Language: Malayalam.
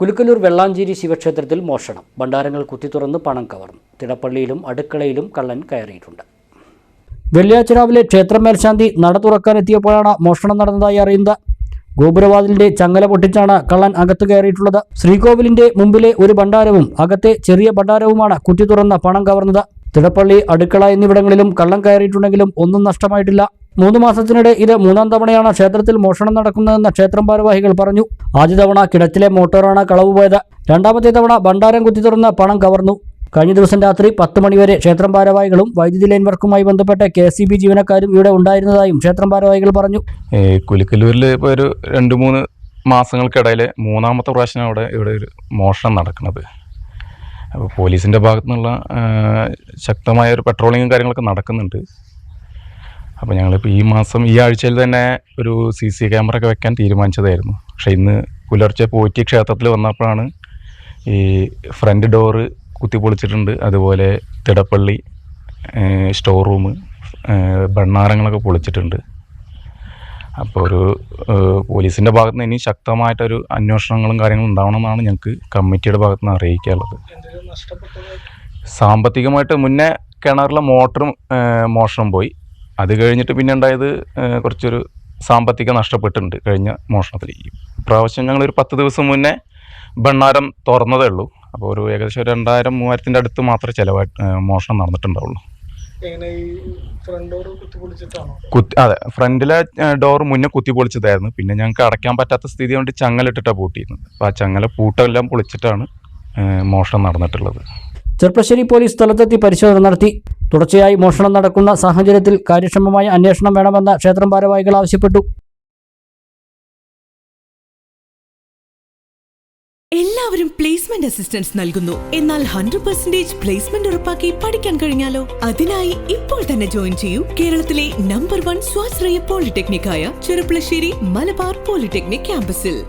കുലുക്കലൂർ വെള്ളാഞ്ചേരി ശിവക്ഷേത്രത്തിൽ മോഷണം. ഭണ്ഡാരങ്ങൾ കുത്തിത്തുറന്ന് പണം കവർന്നു. തിടപ്പള്ളിയിലും അടുക്കളയിലും കള്ളൻ കയറിയിട്ടുണ്ട്. വെള്ളിയാഴ്ച രാവിലെ ക്ഷേത്രം മേൽശാന്തി നട തുറക്കാനെത്തിയപ്പോഴാണ് മോഷണം നടന്നതായി അറിയുന്നത്. ഗോപുരവാതിലിന്റെ ചങ്ങല പൊട്ടിച്ചാണ് കള്ളൻ അകത്ത് കയറിയിട്ടുള്ളത്. ശ്രീകോവിലിന്റെ മുമ്പിലെ ഒരു ഭണ്ഡാരവും അകത്തെ ചെറിയ ഭണ്ഡാരവുമാണ് കുത്തി തുറന്ന് പണം കവർന്നത്. തിടപ്പള്ളി അടുക്കള എന്നിവിടങ്ങളിലും കള്ളം കയറിയിട്ടുണ്ടെങ്കിലും ഒന്നും നഷ്ടമായിട്ടില്ല. മൂന്ന് മാസത്തിനിടെ ഇത് മൂന്നാം തവണയാണ് ക്ഷേത്രത്തിൽ മോഷണം നടക്കുന്നതെന്ന് ക്ഷേത്രം ഭാരവാഹികൾ പറഞ്ഞു. ആദ്യ തവണ കിണറ്റിലെ മോട്ടോറാണ് കളവ് പോയത്. രണ്ടാമത്തെ തവണ ഭണ്ഡാരം കുത്തി തുറന്ന് പണം കവർന്നു. കഴിഞ്ഞ ദിവസം രാത്രി പത്ത് മണിവരെ ക്ഷേത്രം ഭാരവാഹികളും വൈദ്യുതി ലൈൻ വർക്കുമായി ബന്ധപ്പെട്ട കെ സി ബി ജീവനക്കാരും ഇവിടെ ഉണ്ടായിരുന്നതായും ക്ഷേത്രം ഭാരവാഹികൾ പറഞ്ഞു. കുലിക്കല്ലൂരിൽ ഇപ്പോൾ ഒരു രണ്ട് മൂന്ന് മാസങ്ങൾക്കിടയിൽ മൂന്നാമത്തെ പ്രാവശ്യം അവിടെ ഇവിടെ ഒരു മോഷണം നടക്കുന്നത്. അപ്പോൾ പോലീസിന്റെ ഭാഗത്തു നിന്നുള്ള ശക്തമായ ഒരു പെട്രോളിങ്ങും കാര്യങ്ങളൊക്കെ നടക്കുന്നുണ്ട്. അപ്പോൾ ഞങ്ങളിപ്പോൾ ഈ മാസം ഈ ആഴ്ചയിൽ തന്നെ ഒരു സി സി ക്യാമറ ഒക്കെ വെക്കാൻ തീരുമാനിച്ചതായിരുന്നു. പക്ഷേ ഇന്ന് പുലർച്ചെ പോറ്റി ക്ഷേത്രത്തിൽ വന്നപ്പോഴാണ് ഈ ഫ്രണ്ട് ഡോറ് കുത്തിപ്പൊളിച്ചിട്ടുണ്ട്. അതുപോലെ തിടപ്പള്ളി സ്റ്റോർ റൂം ഭണ്ണാരങ്ങളൊക്കെ പൊളിച്ചിട്ടുണ്ട്. അപ്പോൾ ഒരു പോലീസിന്റെ ഭാഗത്ത് നിന്ന് ഇനി ശക്തമായിട്ടൊരു അന്വേഷണങ്ങളും കാര്യങ്ങളും ഉണ്ടാവണമെന്നാണ് ഞങ്ങൾക്ക് കമ്മിറ്റിയുടെ ഭാഗത്ത് നിന്ന് അറിയിക്കാനുള്ളത് സാമ്പത്തികമായിട്ട് മുന്നേ കിണറിലെ മോട്ടറും മോഷണം പോയി. അത് കഴിഞ്ഞിട്ട് പിന്നെ ഉണ്ടായത് കുറച്ചൊരു സാമ്പത്തിക നഷ്ടപ്പെട്ടിട്ടുണ്ട് കഴിഞ്ഞ മോഷണത്തിൽ പ്രാവശ്യം ഞങ്ങളൊരു പത്ത് ദിവസം മുന്നേ ഭണ്ണാരം തുറന്നതേ ഉള്ളൂ. അപ്പോൾ ഒരു ഏകദേശം ഒരു രണ്ടായിരം മൂവായിരത്തിന്റെ അടുത്ത് മാത്രമേ ചിലവായിട്ട് മോഷണം നടന്നിട്ടുണ്ടാവുള്ളൂ. കുത്തി അതെ ഫ്രണ്ടിലെ ഡോർ മുന്നേ കുത്തി പൊളിച്ചതായിരുന്നു പിന്നെ ഞങ്ങൾക്ക് അടയ്ക്കാൻ പറ്റാത്ത സ്ഥിതി കൊണ്ട് ചങ്ങലിട്ടിട്ടാണ് പൂട്ടിയിരുന്നത്. അപ്പോൾ ആ ചങ്ങല പൂട്ടെല്ലാം പൊളിച്ചിട്ടാണ് മോഷണം നടന്നിട്ടുള്ളത്. ചെർപ്പശ്ശേരി പോലീസ് സ്ഥലത്തെത്തി പരിശോധന നടത്തി. തുടർച്ചയായി മോഷണം നടക്കുന്ന സാഹചര്യത്തിൽ കാര്യക്ഷമമായ അന്വേഷണം വേണമെന്ന ക്ഷേത്രം ഭാരവാഹികൾ ആവശ്യപ്പെട്ടു. എല്ലാവരും പ്ലേസ്മെന്റ് അസിസ്റ്റൻസ് നൽകുന്നു. എന്നാൽ ഹൺഡ്രഡ് പെർസെന്റേജ് പ്ലേസ്മെന്റ് ഉറപ്പാക്കി പഠിക്കാൻ കഴിഞ്ഞാലോ? അതിനായി ഇപ്പോൾ തന്നെ ജോയിൻ ചെയ്യൂ. കേരളത്തിലെ നമ്പർ വൺ സ്വാശ്രയ പോളിടെക്നിക് ആയ ചെറുപ്പളശ്ശേരി മലബാർ പോളിടെക്നിക് ക്യാമ്പസിൽ